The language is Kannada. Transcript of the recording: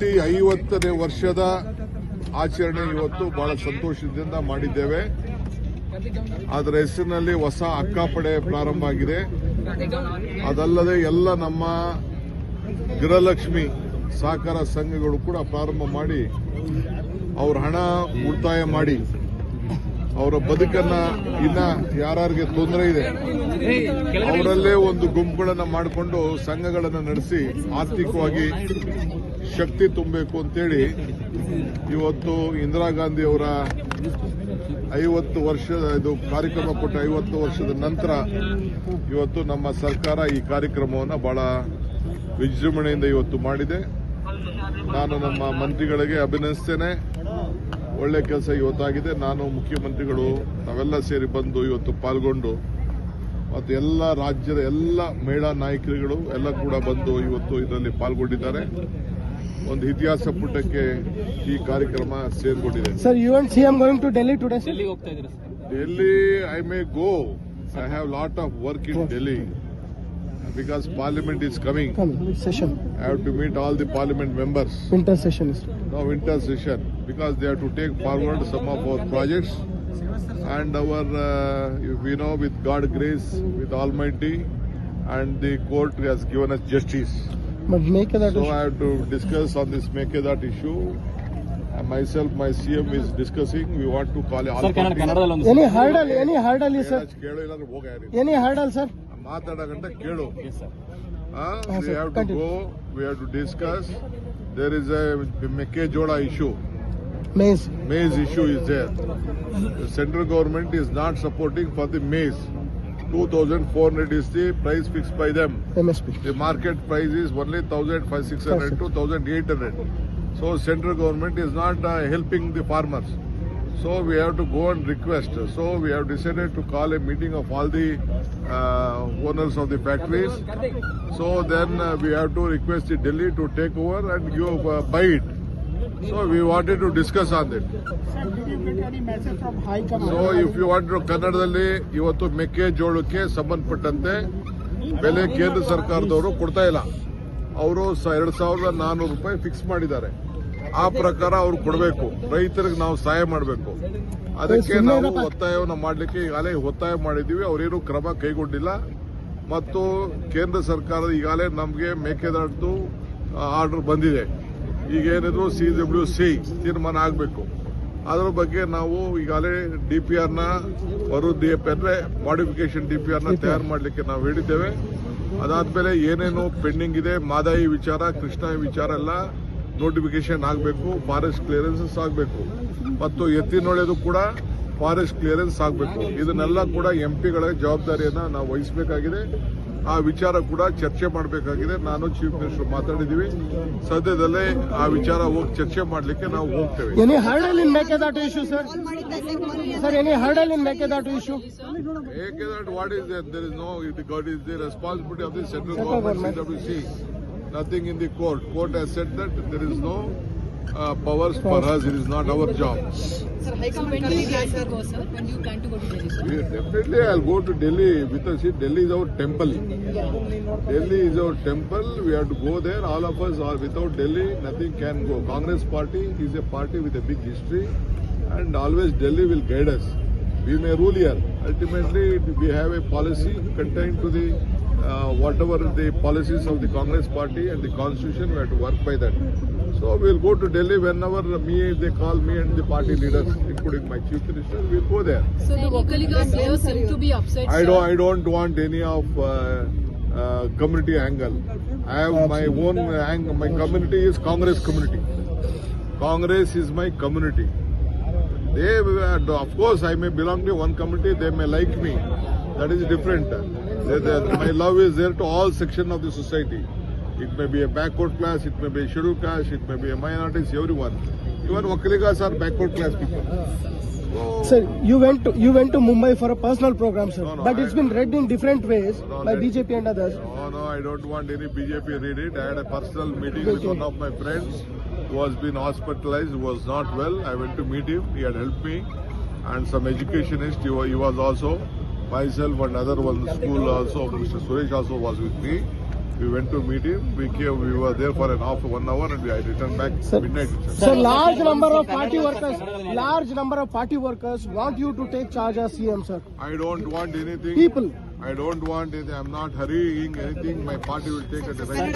ಹುಟ್ಟಿ ಐವತ್ತನೇ ವರ್ಷದ ಆಚರಣೆ ಇವತ್ತು ಬಹಳ ಸಂತೋಷದಿಂದ ಮಾಡಿದ್ದೇವೆ. ಅದರ ಹೆಸರಿನಲ್ಲಿ ಹೊಸ ಅಕ್ಕಪಡೆ ಪ್ರಾರಂಭ ಆಗಿದೆ. ಅದಲ್ಲದೆ ಎಲ್ಲ ನಮ್ಮ ಗೃಹಲಕ್ಷ್ಮಿ ಸಹಕಾರ ಸಂಘಗಳು ಕೂಡ ಪ್ರಾರಂಭ ಮಾಡಿ ಅವ್ರ ಹಣ ಉಳಿತಾಯ ಮಾಡಿ ಅವರ ಬದುಕನ್ನ ಇನ್ನ ಯಾರಿಗೆ ತೊಂದರೆ ಇದೆ, ಅವರಲ್ಲೇ ಒಂದು ಗುಂಪುಗಳನ್ನ ಮಾಡಿಕೊಂಡು ಸಂಘಗಳನ್ನು ನಡೆಸಿ ಆರ್ಥಿಕವಾಗಿ ಶಕ್ತಿ ತುಂಬಬೇಕು ಅಂತೇಳಿ ಇವತ್ತು ಇಂದಿರಾ ಗಾಂಧಿ ಅವರ ಐವತ್ತು ವರ್ಷದ ಇದು ಕಾರ್ಯಕ್ರಮ ಕೊಟ್ಟ ಐವತ್ತು ವರ್ಷದ ನಂತರ ಇವತ್ತು ನಮ್ಮ ಸರ್ಕಾರ ಈ ಕಾರ್ಯಕ್ರಮವನ್ನು ಬಹಳ ವಿಜೃಂಭಣೆಯಿಂದ ಇವತ್ತು ಮಾಡಿದೆ. ನಾನು ನಮ್ಮ ಮಂತ್ರಿಗಳಿಗೆ ಅಭಿನಯಿಸ್ತೇನೆ ಒಳ್ಳೆ ಕೆಲಸ ಇವತ್ತಾಗಿದೆ. ನಾನು ಮುಖ್ಯಮಂತ್ರಿಗಳು ನಾವೆಲ್ಲ ಸೇರಿ ಬಂದು ಇವತ್ತು ಪಾಲ್ಗೊಂಡು ಮತ್ತು ಎಲ್ಲ ರಾಜ್ಯದ ಎಲ್ಲ ಮಹಿಳಾ ನಾಯಕರುಗಳು ಎಲ್ಲ ಕೂಡ ಬಂದು ಇವತ್ತು ಇದರಲ್ಲಿ ಪಾಲ್ಗೊಂಡಿದ್ದಾರೆ. ಒಂದು ಇತಿಹಾಸ ಪುಟಕ್ಕೆ ಈ ಕಾರ್ಯಕ್ರಮ ಸೇರ್ಕೊಂಡಿದೆ Sir, you and CM going to Delhi today? sir? ಡೆಲ್ಲಿಗೆ ಹೋಗ್ತಾ ಇದ್ದೀರಾ sir Delhi I may go I have lot of work in Delhi because parliament is coming Coming, session. I have to meet all the parliament members session is. now winter session because they have to take forward some of our projects and our uh, we know with god grace with almighty and the court has given us justice But make that so i have to discuss on this Mekedat issue and myself my cm is discussing we want to call all sir Kannada parties. ಕನ್ನಡದಲ್ಲಿ ಒಂದು any hurdle, any hurdle is sir? ಕೇಳು- ಕೇಳು ಇಲ್ಲಾಂದ್ರೆ ಹೋಗ ಯಾರು Any hurdle, sir? ಮಾತಾಡೋ ಗಂಟ ಕೇಳು sir Uh, Yes, we sir. have to Continue. go we have to discuss there is a Mekejoda issue Maize. maize issue is there. The central government is not supporting for the maize. 2,400 is the price fixed by them. MSP. The market price is only 1,600 to 1,800. So central government is not uh, helping the farmers. So we have to go and request. So we have decided to call a meeting of all the uh, owners of the factories. So then uh, we have to request the Delhi to take over and give uh, buy it. So we wanted to discuss on that. So if you want ಕನ್ನಡದಲ್ಲಿ ಇವತ್ತು ಮೆಕ್ಕೆಜೋಳಕ್ಕೆ ಸಂಬಂಧಪಟ್ಟಂತೆ ಬೆಲೆ ಕೇಂದ್ರ ಸರ್ಕಾರದವರು ಕೊಡ್ತಾ ಇಲ್ಲ. ಅವರು ಎರಡು ಸಾವಿರದ ನಾನ್ನೂರು ರೂಪಾಯಿ ಫಿಕ್ಸ್ ಮಾಡಿದ್ದಾರೆ. ಆ ಪ್ರಕಾರ ಅವ್ರು ಕೊಡಬೇಕು. ರೈತರಿಗೆ ನಾವು ಸಹಾಯ ಮಾಡಬೇಕು. ಅದಕ್ಕೆ ನಾವು ಒತ್ತಾಯವನ್ನು ಮಾಡಲಿಕ್ಕೆ ಈಗಾಗಲೇ ಒತ್ತಾಯ ಮಾಡಿದ್ದೀವಿ. ಅವರೇನು ಕ್ರಮ ಕೈಗೊಂಡಿಲ್ಲ. ಮತ್ತು ಕೇಂದ್ರ ಸರ್ಕಾರ ಈಗಾಗಲೇ ನಮಗೆ ಮೇಕೆದಾಟು ಆರ್ಡರ್ ಬಂದಿದೆ. ಈಗ ಏನಿದ್ರು ಸಿ ಡಬ್ಲ್ಯೂ ಸಿ ತೀರ್ಮಾನ ಆಗಬೇಕು. ಅದರ ಬಗ್ಗೆ ನಾವು ಈಗಾಗಲೇ ಡಿ ಪಿ ಆರ್ನ ಮರು ಡಿ ಎಫ್ ಅಂದರೆ ಮಾಡಿಫಿಕೇಶನ್ ಡಿ ಪಿ ಆರ್ನ ತಯಾರು ಮಾಡಲಿಕ್ಕೆ ನಾವು ಹೇಳಿದ್ದೇವೆ. ಅದಾದ್ಮೇಲೆ ಏನೇನು ಪೆಂಡಿಂಗ್ ಇದೆ ಮಾದಾಯಿ ವಿಚಾರ ಕೃಷ್ಣ ವಿಚಾರ ಎಲ್ಲ ನೋಟಿಫಿಕೇಶನ್ ಆಗಬೇಕು ಫಾರೆಸ್ಟ್ ಕ್ಲಿಯರೆನ್ಸಸ್ ಆಗಬೇಕು. ಮತ್ತು ಎತ್ತಿನೊಳೆದು ಕೂಡ ಫಾರೆಸ್ಟ್ ಕ್ಲಿಯರೆನ್ಸ್ ಆಗಬೇಕು. ಇದನ್ನೆಲ್ಲ ಕೂಡ ಎಂ ಪಿಗಳ ಜವಾಬ್ದಾರಿಯನ್ನು ನಾವು ವಹಿಸಬೇಕಾಗಿದೆ. ಆ ವಿಚಾರ ಕೂಡ ಚರ್ಚೆ ಮಾಡಬೇಕಾಗಿದೆ. ನಾನು ಚೀಫ್ ಮಿನಿಸ್ಟರ್ ಮಾತನಾಡಿದೀವಿ ಸದ್ಯದಲ್ಲೇ ಆ ವಿಚಾರ ಹೋಗಿ ಚರ್ಚೆ ಮಾಡಲಿಕ್ಕೆ ನಾವು ಹೋಗ್ತೇವೆ. Sir any hurdle in Mekedatu issue any hurdle in Mekedatu issue Mekedatu what is there is no it court is the responsibility of the central government see nothing in the court court has set that there is no central Central government, government. CWC. Nothing in the court. Court has said that there is no uh, powers for us. It is not our job. Sir, High Command when do you plan to go, sir? When do you plan to go to Delhi, sir? We, definitely, I'll go to Delhi because see, Delhi is our temple. Delhi is our temple. We have to go there. All of us are without Delhi, nothing can go. Congress party is a party with a big history, and always Delhi will guide us. We may rule here. Ultimately, we have a policy contained to the uh, whatever the policies of the Congress party and the constitution. We have to work by that. So we'll go to Delhi whenever me they call me and the party leaders, including my chief minister. We'll go there. So the Vocaliga players seem to be upset, I sir. don't. I don't want any of uh, uh, community angle. I have my own angle. My community is Congress community. Congress is my community. They, uh, of course, I may belong to one community. They may like me. That is different. They- they- my love is there to all section of the society. It may be a backward class. It may be a scheduled caste. It may be a minorities. Everyone. Even Wakaligas are backward class people. So, Sir, you went to you went to Mumbai for a personal program, sir. No, no, but I- it's been read in different ways No, by BJP and others. No, no, I don't want any BJP read it. I had a personal meeting okay. with one of my friends who has been hospitalized, who was not well. I went to meet him. He had helped me. And some educationist, he he was also, myself and other one school also, Mr. Suresh also was with me. We went to meet him. We came. We were there for an half one hour, and we I returned back Sir. midnight. itself. Sir, large number of party workers, large number of party workers want you to take charge as CM, sir. I don't want anything. People. I don't want anything. I'm not hurrying anything. My party will take at the right